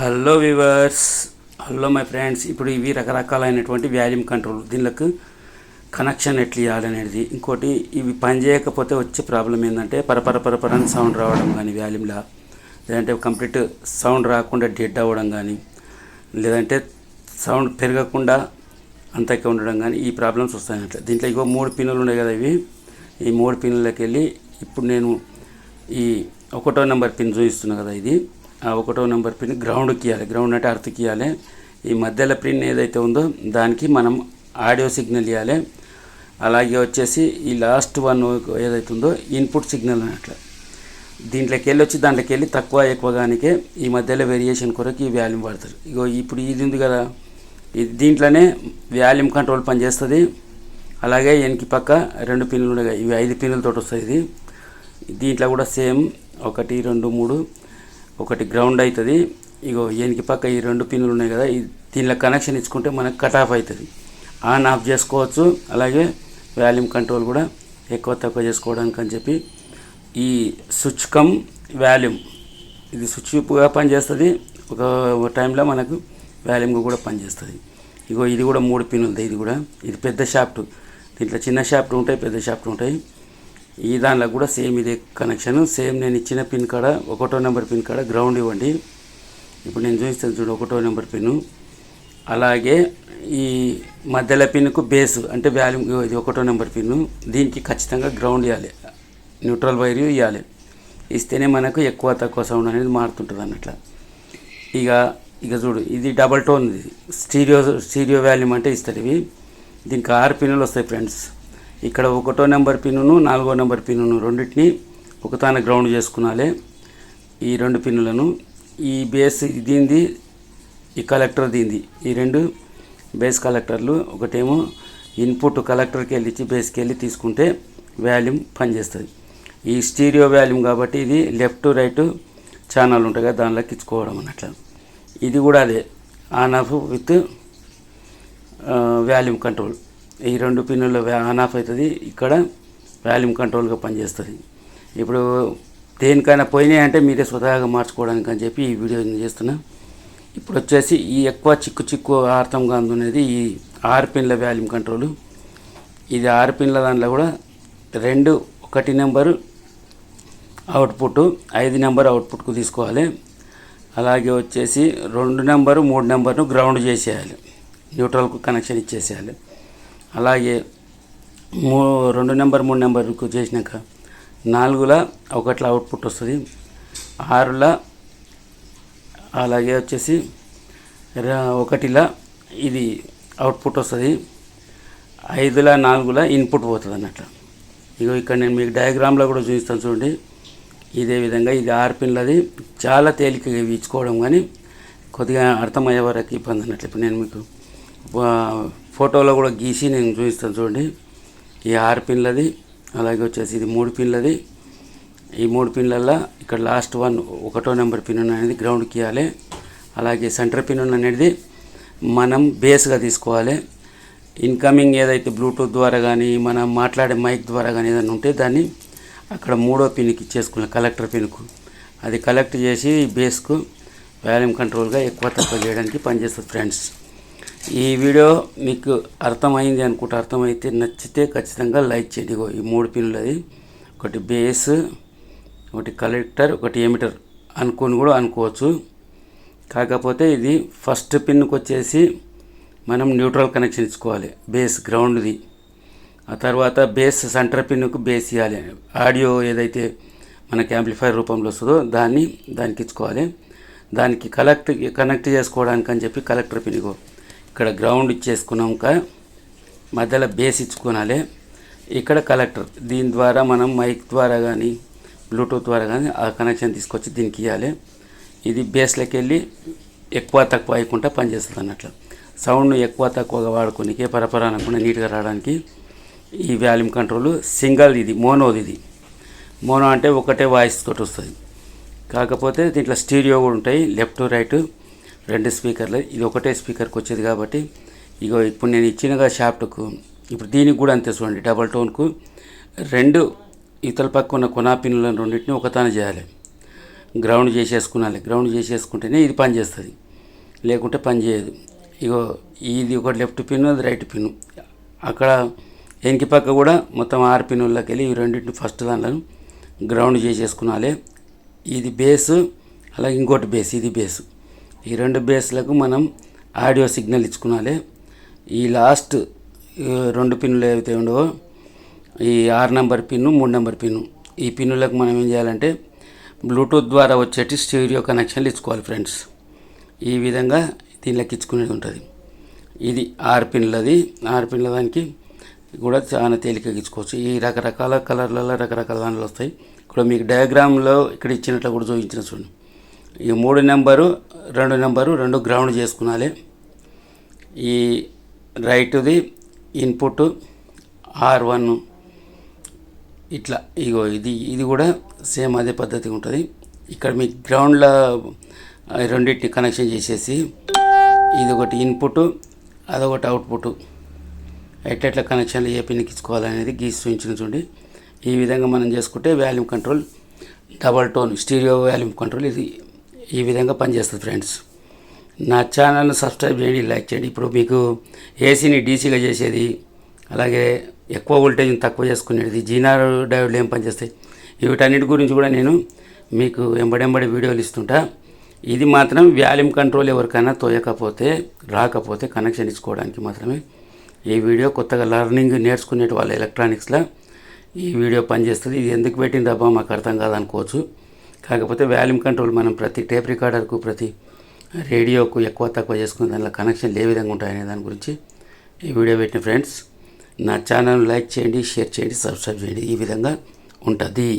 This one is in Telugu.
Hello viewers hello my friends ఇప్పుడు ఇవి రకరకాలైనటువంటి వాల్యూమ్ కంట్రోల్ దీనికి కనెక్షన్ ఎట్లా ఇవ్వాలనేది ఇంకోటి ఇవి పని చేయకపోతే వచ్చే ప్రాబ్లం ఏంటంటే పరపర పరపరని సౌండ్ రావడం కానీ వాల్యూమ్లా లేదంటే కంప్లీట్ సౌండ్ రాకుండా డెడ్ అవ్వడం కానీ లేదంటే సౌండ్ పెరగకుండా అంతకే ఉండడం కానీ ఈ ప్రాబ్లమ్స్ వస్తాయన్నట్ల దీంట్లో ఇగో మూడు పిన్నులు ఉన్నాయి కదా ఇవి. ఈ మూడు పిన్నులకి వెళ్ళి ఇప్పుడు నేను ఈ ఒకటో నెంబర్ పిన్ చూపిస్తున్నా కదా ఇది. ఒకటో నెంబర్ పిన్ గ్రౌండ్కి ఇవ్వాలి గ్రౌండ్ అంటే అర్త్కి ఇవ్వాలి ఈ మధ్యలో పిన్ ఏదైతే ఉందో దానికి మనం ఆడియో సిగ్నల్ ఇవ్వాలి అలాగే వచ్చేసి ఈ లాస్ట్ వన్ ఏదైతే ఉందో ఇన్పుట్ సిగ్నల్ అన్నట్లు. దీంట్లోకి వెళ్ళి వచ్చి దాంట్లోకి వెళ్ళి తక్కువ ఎక్కువగానికే ఈ మధ్యలో వేరియేషన్ కొరకు ఈ వాల్యూమ్ వాడతారు. ఇగో ఇప్పుడు ఇది ఉంది కదా. ఇది దీంట్లోనే వాల్యూమ్ కంట్రోల్ పనిచేస్తుంది అలాగే వెనక్కి పక్క రెండు పిన్లు ఉండగా ఇవి ఐదు పిన్నులతో వస్తాయి ఇది. దీంట్లో కూడా సేమ్ ఒకటి రెండు మూడు ఒకటి గ్రౌండ్ అవుతుంది. ఇగో వెనక పక్క ఈ రెండు పిన్నులు ఉన్నాయి కదా ఈ దీనిలో కనెక్షన్ ఇచ్చుకుంటే మనకు కట్ ఆఫ్ అవుతుంది. ఆన్ ఆఫ్ చేసుకోవచ్చు. అలాగే వాల్యూమ్ కంట్రోల్ కూడా ఎక్కువ తక్కువ చేసుకోవడానికి అని చెప్పి ఈ స్విచ్ కమ్ వాల్యూమ్ ఇది స్విచ్గా పనిచేస్తుంది. ఒక టైంలో మనకు వాల్యూమ్గా కూడా పనిచేస్తుంది. ఇగో ఇది కూడా మూడు పిన్ ఉంది ఇది కూడా. ఇది పెద్ద షాఫ్ట్ దీంట్లో చిన్న షాఫ్ట్ ఉంటాయి పెద్ద షాఫ్ట్ ఉంటాయి. ఈ దానిలో కూడా సేమ్ ఇదే కనెక్షన్ సేమ్ నేను ఇచ్చిన పిన్ కాడ ఒకటో నెంబర్ పిన్ కాడ గ్రౌండ్ ఇవ్వండి. ఇప్పుడు నేను చూపిస్తాను చూడు ఒకటో నెంబర్ పిన్ అలాగే ఈ మధ్యలో పిన్కు బేస్ అంటే వాల్యూమ్ ఇది ఒకటో నెంబర్ పిన్ దీనికి ఖచ్చితంగా గ్రౌండ్ ఇవ్వాలి న్యూట్రల్ వైర్ ఇవ్వాలి ఇస్తేనే మనకు ఎక్కువ తక్కువ సౌండ్ అనేది మారుతుంటుంది అన్నట్ల. ఇక ఇక చూడు ఇది డబల్ టోన్ ఇది. స్టీరియో స్టీరియో వాల్యూమ్ అంటే ఇస్తారు ఇవి. దీనికి ఆరు పిన్నులు వస్తాయి ఫ్రెండ్స్ ఇక్కడ ఒకటో నెంబర్ పిన్నును నాలుగో నెంబర్ పిన్నును రెండింటిని ఒకతాన గ్రౌండ్ చేసుకునాలి. ఈ రెండు పిన్నులను ఈ బేస్ దీనిది ఈ కలెక్టర్ దీనిది. ఈ రెండు బేస్ కలెక్టర్లు ఒకటేమో ఇన్పుట్ కలెక్టర్కి వెళ్ళి ఇచ్చి బేస్కి వెళ్ళి తీసుకుంటే వాల్యూమ్ పనిచేస్తుంది. ఈ స్టీరియో వాల్యూమ్ కాబట్టి ఇది లెఫ్ట్ రైట్ ఛానల్ ఉంటాయి కదా దానిలోకి ఇచ్చుకోవడం అన్నట్లు. ఇది కూడా అదే. On off with volume control. ఈ రెండు పిన్నుల్లో ఆన్ ఆఫ్ అవుతుంది. ఇక్కడ వాల్యూమ్ కంట్రోల్గా పనిచేస్తుంది. ఇప్పుడు దేనికైనా పోయినాయి అంటే మీరే స్వతహాగా మార్చుకోవడానికి అని చెప్పి ఈ వీడియో చేస్తున్నా. ఇప్పుడు వచ్చేసి ఈ ఎక్కువ చిక్కు చిక్కు ఆర్థంగా అందునేది ఈ ఆరు పిన్ల వాల్యూమ్ కంట్రోల్. ఇది ఆరు పిన్ల దాంట్లో కూడా రెండు ఒకటి నెంబరు అవుట్పుట్ ఐదు నెంబర్ అవుట్పుట్కు తీసుకోవాలి. అలాగే వచ్చేసి రెండు నెంబరు మూడు నెంబర్ను గ్రౌండ్ చేసేయాలి. న్యూట్రల్కు కనెక్షన్ ఇచ్చేసేయాలి. అలాగే మూ రెండు నెంబర్ మూడు నెంబర్కు చేసినాక నాలుగుల ఒకట్ల అవుట్పుట్ వస్తుంది. ఆరుల అలాగే వచ్చేసి ఒకటిలా ఇది అవుట్పుట్ వస్తుంది. ఐదుల నాలుగుల ఇన్పుట్ పోతుంది అన్నట్లు ఇగో ఇక్కడ నేను మీకు డయాగ్రామ్లో కూడా చూపిస్తాను చూడండి. ఇదే విధంగా ఇది ఆరు పిన్లది. చాలా తేలికగా ఇచ్చుకోవడం కానీ కొద్దిగా అర్థమయ్యే వరకు ఇబ్బంది అన్నట్లు. ఇప్పుడు నేను మీకు ఫోటోలో కూడా గీసి నేను చూపిస్తాను చూడండి. ఈ ఆరు పిన్లది అలాగే వచ్చేసి ఇది మూడు పిన్లది. ఈ మూడు పిన్లల్లో ఇక్కడ లాస్ట్ వన్ ఒకటో నెంబర్ పిన్ అనేది గ్రౌండ్కి ఇవ్వాలి. అలాగే సెంటర్ పిన్ అనేది మనం బేస్గా తీసుకోవాలి. ఇన్కమింగ్ ఏదైతే బ్లూటూత్ ద్వారా కానీ మనం మాట్లాడే మైక్ ద్వారా కానీ ఏదైనా ఉంటే దాన్ని అక్కడ మూడో పిన్కి ఇచ్చేసుకున్నాం కలెక్టర్ పిన్కు అది కలెక్ట్ చేసి బేస్కు వాల్యూమ్ కంట్రోల్గా ఎక్కువ తక్కువ చేయడానికి పనిచేస్తుంది ఫ్రెండ్స్ ఈ వీడియో మీకు అర్థమైంది అనుకుంటే అర్థమైతే నచ్చితే ఖచ్చితంగా లైక్ చేయండి. ఇగో ఈ మూడు పిన్నులది ఒకటి బేస్ ఒకటి కలెక్టర్ ఒకటి ఎమిటర్ అనుకొని కూడా అనుకోవచ్చు. కాకపోతే ఇది ఫస్ట్ పిన్కి వచ్చేసి మనం న్యూట్రల్ కనెక్షన్ ఇచ్చుకోవాలి బేస్ గ్రౌండ్ది. ఆ తర్వాత బేస్ సెంటర్ పిన్కు బేస్ ఇవ్వాలి ఆడియో ఏదైతే మనకి యాంప్లిఫైర్ రూపంలో వస్తుందో దాన్ని దానికి ఇచ్చుకోవాలి. దానికి కలెక్ట్ కనెక్ట్ చేసుకోవడానికి అని చెప్పి కలెక్టర్ పిన్ ఇగో ఇక్కడ గ్రౌండ్ ఇచ్చేసుకున్నాక మధ్యలో బేస్ ఇచ్చుకోనాలి. ఇక్కడ కలెక్టర్ దీని ద్వారా మనం మైక్ ద్వారా కానీ బ్లూటూత్ ద్వారా కానీ ఆ కనెక్షన్ తీసుకొచ్చి దీనికి ఇవ్వాలి ఇది బేస్లోకి వెళ్ళి ఎక్కువ తక్కువ అయ్యకుండా పనిచేస్తుంది అన్నట్లు సౌండ్ ఎక్కువ తక్కువగా వాడుకోనికి పరపర అనకుండా నీట్గా రావడానికి ఈ వాల్యూమ్ కంట్రోల్ సింగల్ ఇది మోనోది ఇది. మోనో అంటే ఒకటే వాయిస్ తోటి వస్తుంది. కాకపోతే దీంట్లో స్టీరియో కూడా ఉంటాయి లెఫ్ట్ రైట్ రెండు స్పీకర్లు. ఇది ఒకటే స్పీకర్కి వచ్చేది కాబట్టి ఇగో ఇప్పుడు నేను ఇచ్చినగా షాఫ్ట్కు ఇప్పుడు దీనికి కూడా అంతే చూడండి డబల్ టోన్కు రెండు ఇతల పక్క ఉన్న కొనా రెండింటిని ఒకతాన చేయాలి. గ్రౌండ్ చేసేసుకునాలి. గ్రౌండ్ చేసేసుకుంటేనే ఇది పని చేస్తుంది. లేకుంటే పని చేయదు. ఇగో ఇది ఒక లెఫ్ట్ పిన్ అది రైట్ పిన్ అక్కడ వెనక పక్క కూడా మొత్తం ఆరు పిన్నుల్లోకి వెళ్ళి ఈ రెండింటిని ఫస్ట్ దాంట్లో గ్రౌండ్ చేసేసుకునాలి. ఇది బేస్ అలాగే ఇంకోటి బేస్ ఇది బేస్. ఈ రెండు బేస్లకు మనం ఆడియో సిగ్నల్ ఇచ్చుకోవాలి ఈ లాస్ట్ రెండు పిన్నులు ఏవైతే ఉండవో ఈ ఆరు నెంబర్ పిన్ను మూడు నెంబర్ పిన్ను. ఈ పిన్నులకు మనం ఏం చేయాలంటే బ్లూటూత్ ద్వారా వచ్చేటి స్టీరియో కనెక్షన్లు ఇచ్చుకోవాలి ఫ్రెండ్స్. ఈ విధంగా దీనిలోకి ఇచ్చుకునేది ఉంటుంది. ఇది ఆరు పిన్లది. ఆరు పిన్ల దానికి కూడా చాలా తేలికగా ఇచ్చుకోవచ్చు. ఈ రకరకాల కలర్లలో రకరకాల దానిలో వస్తాయి. ఇప్పుడు మీకు డయాగ్రామ్లో ఇక్కడ ఇచ్చినట్లు కూడా చూపించిన చూడండి. ఈ మూడు నెంబరు రెండు నెంబరు రెండు గ్రౌండ్ చేసుకునాలి. ఈ రైట్ది ఇన్పుట్ ఆర్ వన్. ఇట్లా ఇగో ఇది ఇది కూడా సేమ్ అదే పద్ధతి ఉంటుంది. ఇక్కడ మీ గ్రౌండ్లో రెండింటిని కనెక్షన్ చేసేసి ఇది ఒకటి ఇన్పుట్ అదొకటి అవుట్పుట్. ఎట్లెట్ల కనెక్షన్లు ఏ పిన్నికి ఇచ్చుకోవాలనేది గీసి చూపించిన చూడండి. ఈ విధంగా మనం చేసుకుంటే volume control double tone stereo volume control ఇది ఈ విధంగా పనిచేస్తుంది ఫ్రెండ్స్ నా ఛానల్ని సబ్స్క్రైబ్ చేయండి లైక్ చేయండి. ఇప్పుడు మీకు ఏసీని డీసీగా చేసేది అలాగే ఎక్కువ వోల్టేజ్ని తక్కువ చేసుకునేది జీనార్ డయోడ్లు ఏం పనిచేస్తాయి వీటన్నిటి గురించి కూడా నేను మీకు ఎంబడెంబడి వీడియోలు ఇస్తుంటా. ఇది మాత్రం వాల్యూమ్ కంట్రోల్ ఎవరికైనా తోయకపోతే రాకపోతే కనెక్షన్ ఇచ్చుకోవడానికి మాత్రమే ఈ వీడియో కొత్తగా లర్నింగ్ నేర్చుకునే వాళ్ళ ఎలక్ట్రానిక్స్లో ఈ వీడియో పనిచేస్తుంది. ఇది ఎందుకు పెట్టిందబ్బా మాకు అర్థం కాదనుకోవచ్చు. కాకపోతే వాల్యూమ్ కంట్రోల్ మనం ప్రతి టేప్ రికార్డర్కు ప్రతి రేడియోకు ఎక్కువ తక్కువ చేసుకునే దానిలో కనెక్షన్లు ఏ విధంగా ఉంటాయనే దాని గురించి ఈ వీడియో పెట్టిన ఫ్రెండ్స్ నా ఛానల్ లైక్ చేయండి షేర్ చేయండి సబ్స్క్రైబ్ చేయండి. ఈ విధంగా ఉంటుంది.